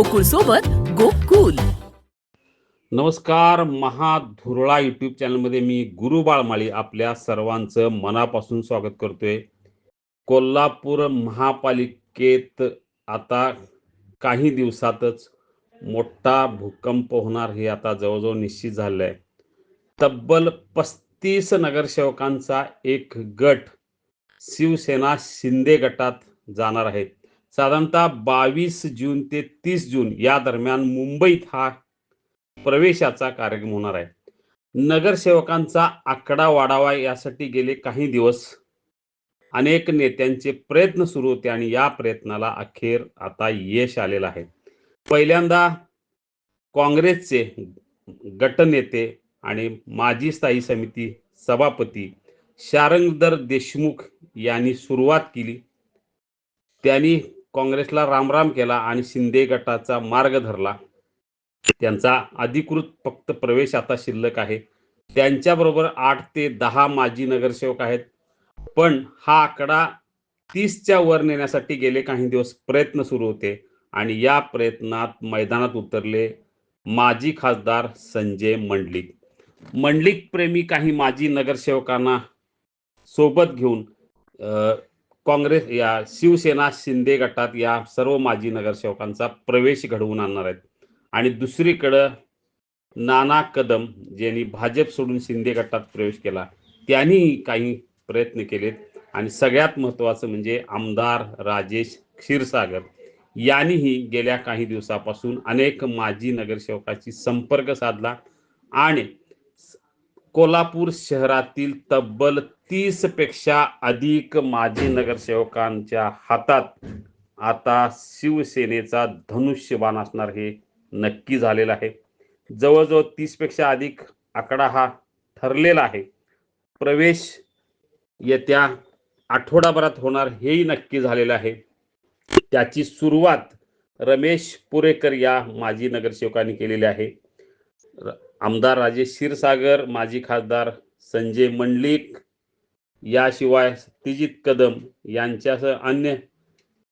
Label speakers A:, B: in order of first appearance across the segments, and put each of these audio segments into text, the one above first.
A: गोकुळ सोबत गोकुल.
B: नमस्कार महाधुरळा यूट्यूब चॅनलमध्ये मी गुरु बाळमाळी आपल्या सर्वांचं मनापासून स्वागत करतोय. कोल्हापूर महापालिकेत आता काही दिवसातच मोठा भूकंप होणार हे आता जवळजवळ निश्चित झालं आहे तब्बल पस्तीस नगरसेवकांचा एक गट शिवसेना शिंदे गटात जाणार आहेत. साधारणतः बावीस जून ते तीस जून या दरम्यान मुंबईत हा प्रवेशाचा कार्यक्रम होणार आहे. नगरसेवकांचा आकडा वाढावा यासाठी गेले काही दिवस अनेक नेत्यांचे प्रयत्न सुरू होते आणि या प्रयत्नाला अखेर आता यश आलेलं आहे. पहिल्यांदा काँग्रेसचे गटनेते आणि माजी स्थायी समिती सभापती शारंगधर देशमुख यांनी सुरुवात केली. त्यांनी काँग्रेसला रामराम केला आणि शिंदे गटाचा मार्ग धरला. त्यांचा अधिकृत फक्त प्रवेश आता शिल्लक आहे. त्यांच्याबरोबर आठ ते दहा माजी नगरसेवक आहेत. पण हा आकडा तीसच्या वर नेण्यासाठी गेले काही दिवस प्रयत्न सुरू होते आणि या प्रयत्नात मैदानात उतरले माजी खासदार संजय मंडलिक. मंडलिक प्रेमी काही माजी नगरसेवकांना सोबत घेऊन काँग्रेस या शिवसेना शिंदे गटात या सर्व माजी नगरसेवकांचा प्रवेश घडवून आणणार आहेत. आणि दुसरीकडं नाना कदम ज्यांनी भाजप सोडून शिंदे गटात प्रवेश केला त्यांनीही काही प्रयत्न केलेत. आणि सगळ्यात महत्त्वाचं म्हणजे आमदार राजेश क्षीरसागर यांनीही गेल्या काही दिवसापासून अनेक माजी नगरसेवकाशी संपर्क साधला आणि कोल्हापूर शहरातील तब्बल तीसपेक्षा अधिक माजी नगरसेवकांच्या हातात आता शिवसेनेचा धनुष्यबाण असणार हे नक्की झालेलं आहे. जवळजवळ तीसपेक्षा अधिक आकडा हा ठरलेला आहे. प्रवेश येत्या आठवडाभरात होणार हेही नक्की झालेलं आहे. त्याची सुरुवात रमेश पुरेकर या माजी नगरसेवकांनी केलेली आहे. र- आमदार राजेश क्षीरसागर माजी खासदार संजय मंडलिक याशिवाय सत्यजित कदम यांच्यासह अन्य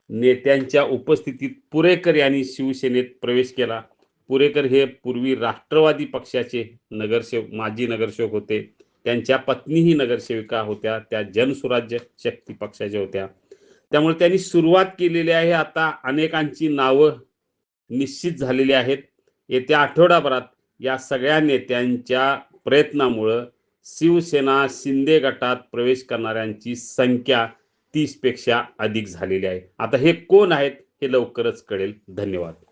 B: नेत्यांच्या उपस्थितीत पुरेकर यांनी शिवसेनेत प्रवेश केला. पुरेकर हे पूर्वी राष्ट्रवादी पक्षाचे नगरसेवक माजी नगरसेवक होते. त्यांच्या पत्नीही नगरसेविका होत्या. त्या जनसुराज्य शक्ती पक्षाच्या होत्या. त्यामुळे त्यांनी सुरुवात केलेली आहे. आता अनेकांची नावं निश्चित झालेली आहेत. येत्या आठवडाभरात या सगळ्या नेत्यांच्या प्रयत्नामुळं शिवसेना शिंदे गटात प्रवेश करणाऱ्यांची संख्या तीसपेक्षा अधिक झालेली आहे. आता हे कोण आहेत हे लवकरच कळेल. धन्यवाद.